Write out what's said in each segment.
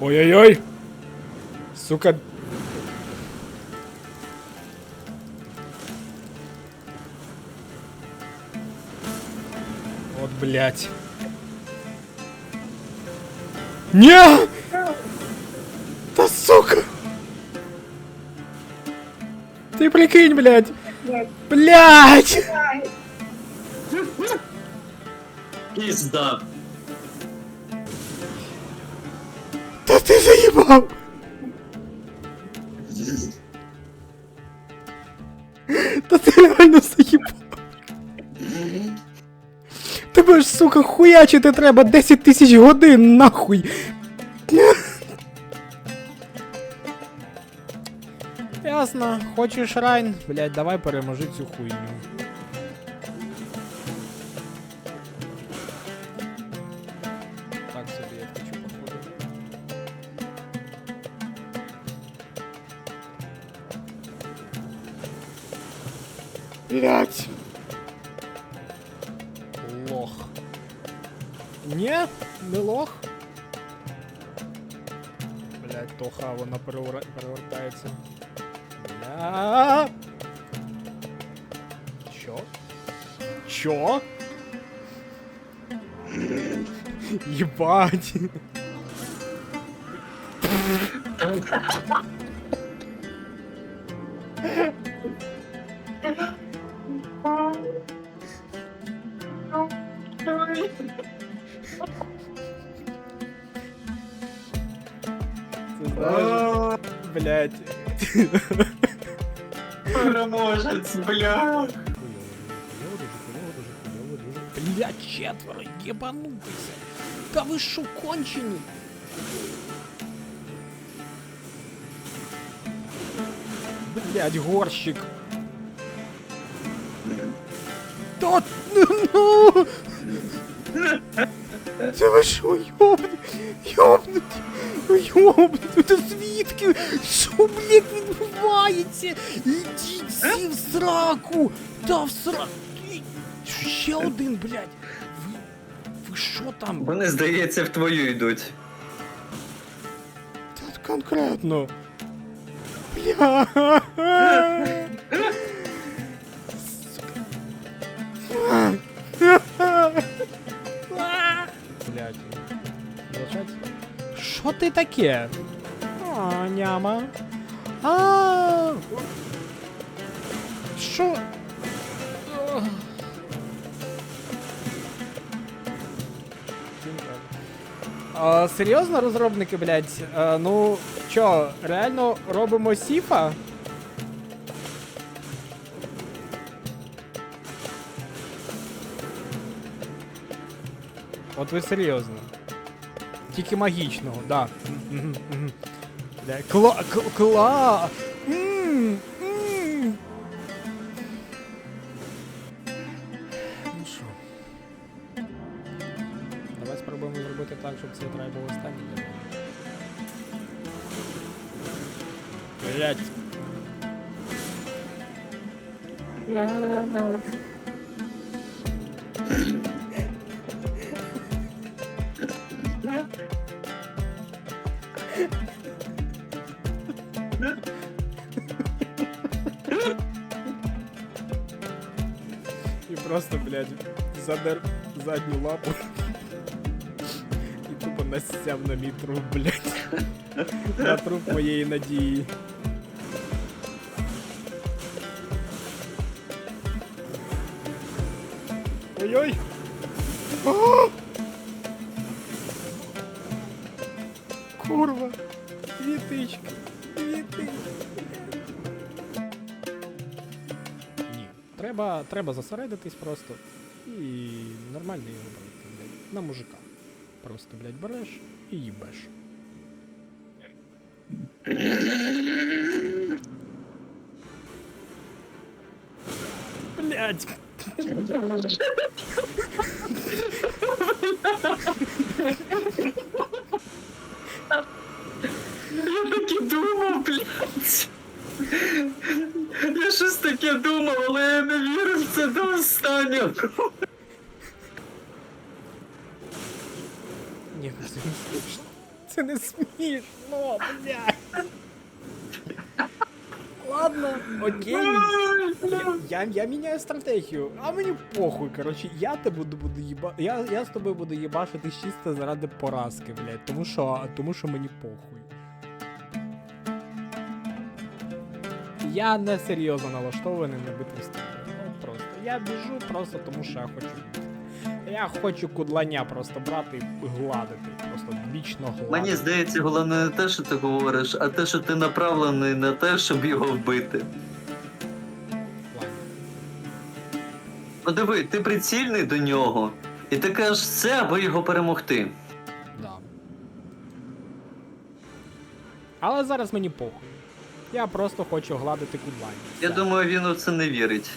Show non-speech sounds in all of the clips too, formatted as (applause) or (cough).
Ой-ой-ой! Сука. Вот, блядь. Не! Да сука! Ты прикинь, блядь! Блядь! Пізда. Да ты заебал! Да ты реально заебал! Тебе ж, сука, хуячити треба 10 тисяч годин, нахуй! Ясно, хочеш райн? Блять, давай переможи цю хуйню. Блять. Лох. Не, не лох. Блять, тоха, вона перевертається. Бля. Чо? Чо? (laughs) Ебать. (laughs) блять. Переможець, бля. Блять, четверо, ебанутися. Та ви що, кончені? Блять, горщик. Та ну! Це ви що, йобнуть? Йобнуть? Це звідки? Що, блядь, відбувається? Ідіть всі в сраку! Та в сраку! Ще один, блядь! Ви, ви що там? Вони, здається, в твою йдуть. Тут конкретно. Бля. (laughs) Що ти таке? А, няма. А. Що? А, серйозно, розробники, блядь? А, ну, чо, реально робимо сіфа? От ви серйозно. Тільки магічного, да. Кла... Кла... Ну? Давай спробуємо зробити так, щоб цей трай був останній для мене. Блять. І просто, блядь, задер задню лапу. І тупо насяв на мій труп, блядь. На труп моєї надії. Ой-ой! А! Курва! Квітичка! Квітичка! Ні. Треба, треба зосередитись просто і нормально його брати, блядь. На мужика. Просто, блядь, береш і їбеш. Блядь. Останнього. Ні, це не смішно. Це не смішно, блядь. Ладно, окей. Я, я, я міняю стратегію, а мені похуй, коротше, я тебе буду, буду їба... я, я з тобою буду їбашити чисто заради поразки, блядь, тому що, тому що мені похуй. Я не серйозно налаштований на битву. Я біжу просто тому, що я хочу. Я хочу кудлання просто брати і гладити. Просто вічно гладити. Мені здається, головне не те, що ти говориш, а те, що ти направлений на те, щоб його вбити. Ну диви, ти прицільний до нього, і ти кажеш все, аби його перемогти. Да. Але зараз мені похуй. Я просто хочу гладити кудлання. Я думаю, він у це не вірить.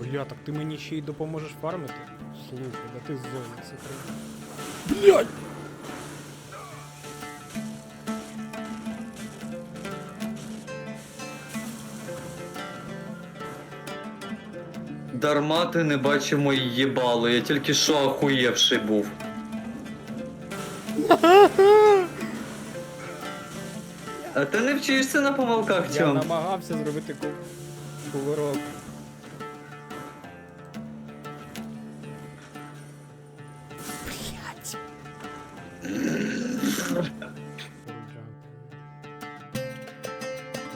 Бля, так ти мені ще й допоможеш фармити? Слухай, да ти зоні це Блять! Дарма ти не бачив мої їбало, я тільки що охуєвший був. А ти не вчишся на помилках Я намагався зробити ку... кувирок.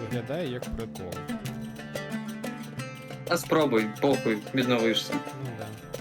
Виглядає як прикол. А спробуй, похуй, відновишся. Ну да.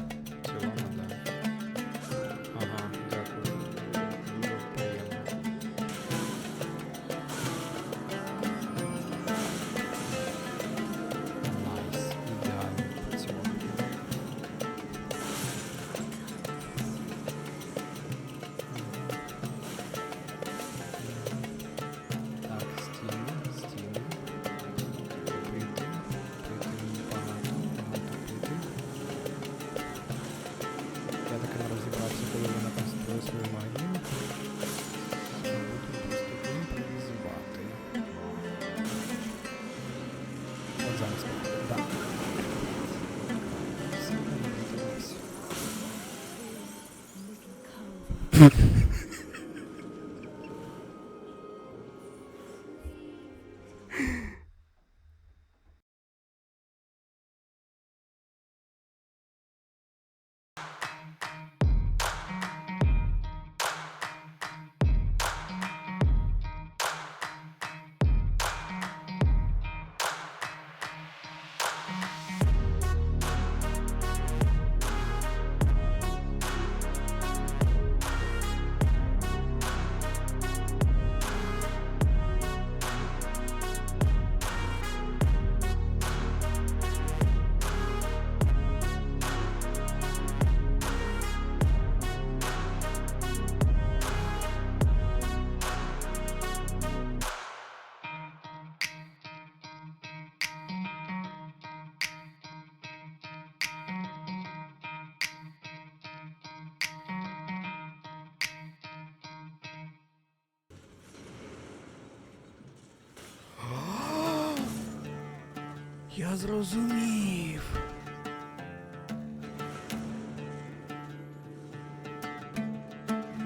Я зрозумів.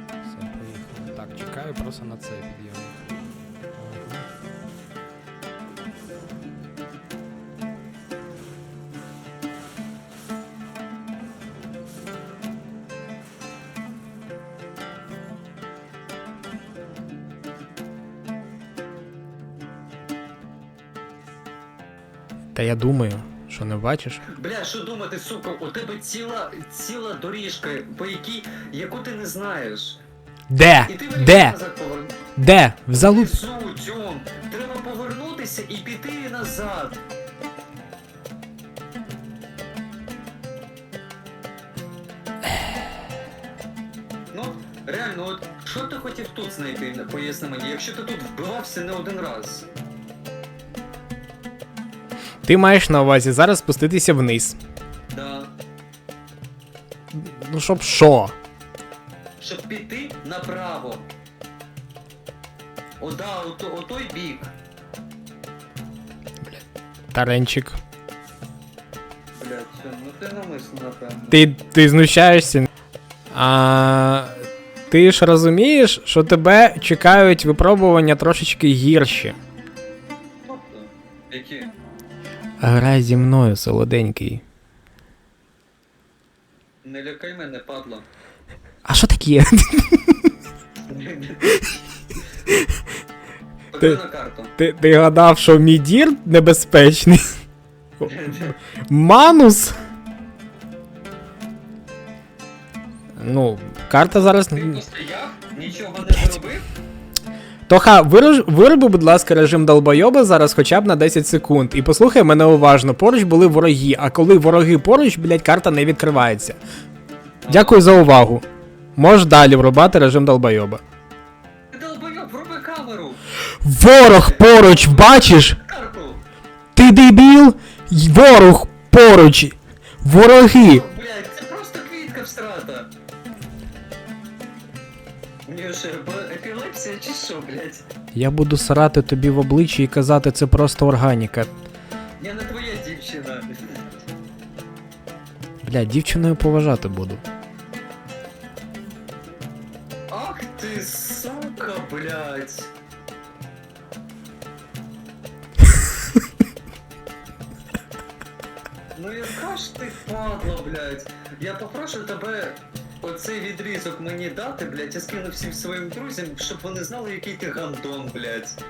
Все, поїхали. Так, чекаю просто на цей підйом. Думаю, що не бачиш. Бля, що думати, сука, у тебе ціла ціла доріжка, по якій, яку ти не знаєш. Де? І ти Де? назад Де? В. Суть, Треба повернутися і піти назад. Ну, реально, от що ти хотів тут знайти, поясни мені, якщо ти тут вбивався не один раз. Ти маєш на увазі зараз спуститися вниз. Да. Ну щоб що? Щоб піти направо. О, да, о, то- о той бік. Таренчик. Блядь, що, ну ти намисно, напевно. Ти, ти знущаєшся. А, ти ж розумієш, що тебе чекають випробування трошечки гірші. Тобто, які? Грай зі мною, солоденький. Не лякай мене, падла. А що таке? Покажи на карту. Ти, ти гадав, що мідір небезпечний? Манус? Ну, карта зараз. Ти постояв, нічого не зробив? Тоха, вирож- вироби, будь ласка, режим долбойоба зараз хоча б на 10 секунд. І послухай мене уважно, поруч були вороги, а коли вороги поруч, блядь, карта не відкривається. Дякую за увагу. Можеш далі врубати режим долбойоба. Долбойоб, вруби камеру! Ворог поруч, бачиш? Карту! Ти дебіл? Ворог поруч. Вороги. Блядь? Я буду срати тобі в обличчя і казати, це просто органіка. Я не твоя дівчина. Бля, дівчиною поважати буду. Ах ти сука, блядь. Ну яка ж ти падла, блядь. Я попрошу тебе оцей відрізок мені дати, блядь, я скину всім своїм друзям, щоб вони знали, який ти гандон, блядь.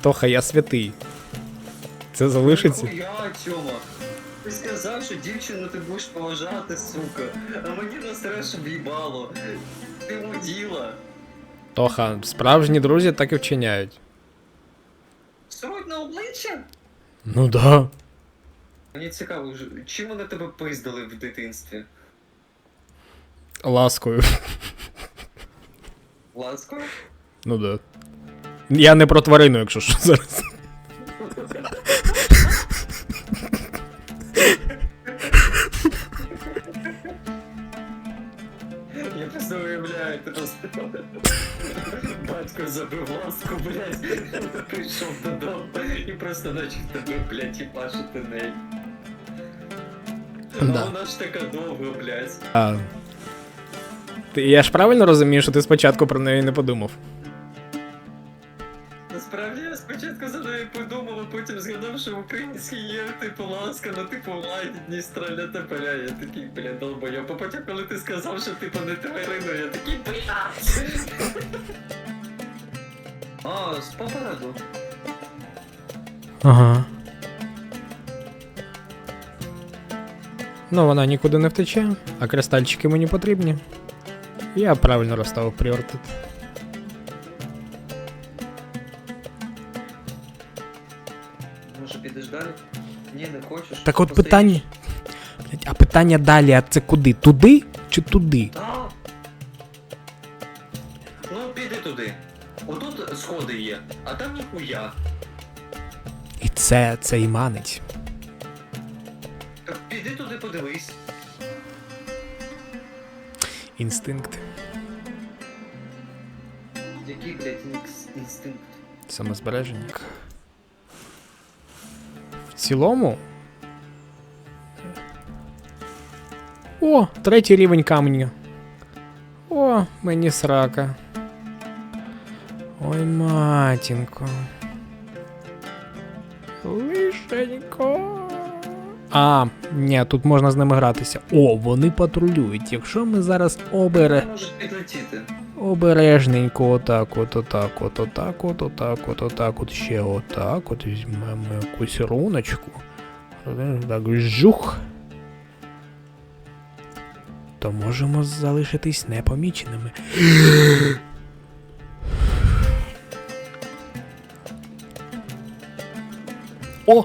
Тоха, я святий. Це залишиться. Я, Тьома. Ти сказав, що дівчину ти будеш поважати, сука. А мені насреш в'їбало. Ти муділа. Тоха, справжні друзі так і вчиняють. Сруть на обличчя? Ну да. Мені цікаво, ж- чим вони тебе пиздили в дитинстві? Ласкою. Ласково? Ну да. Я не про тварину, якщо що зараз. Я просто уявляю, ти просто батько забив ласку, блядь, прийшов додому і просто начав тебе, блядь, їбашити неї. Ну Да. вона ж така довга, блядь. А. Ти, я ж правильно розумію, що ти спочатку про неї не подумав. Насправді я спочатку за нею подумав, а потім згадав, що в українській є типу ласка, ну типу лагідні страляти поля. Я такий, бля, долбойоб. А потім, коли ти сказав, що типу не тварину, я такий, блядь. А, з попереду. Ага. Ну, вона нікуди не втече, а кристальчики мені потрібні. Я правильно розставив пріоритет. Може підеш далі? Ні, не хочеш. Так от Постоїш? питання. А питання далі, а це куди? Туди чи туди? Та. Ну, піди туди. Отут сходи є, а там ніхуя. І це, це і манить. Інстинкт. Який, блядь, інкс- інстинкт. Самозбереження. В цілому. О, третій рівень каменя. О, мені срака. Ой, матінко. Лишенько. А, Ні, тут можна з ними гратися. О, вони патрулюють. Якщо ми зараз обере. Обережненько, отак, от, отак, от, отак, от, отак, от, отак, от ще отак. От візьмемо якусь руночку. Так, жух. То можемо залишитись непоміченими. (gasps) О!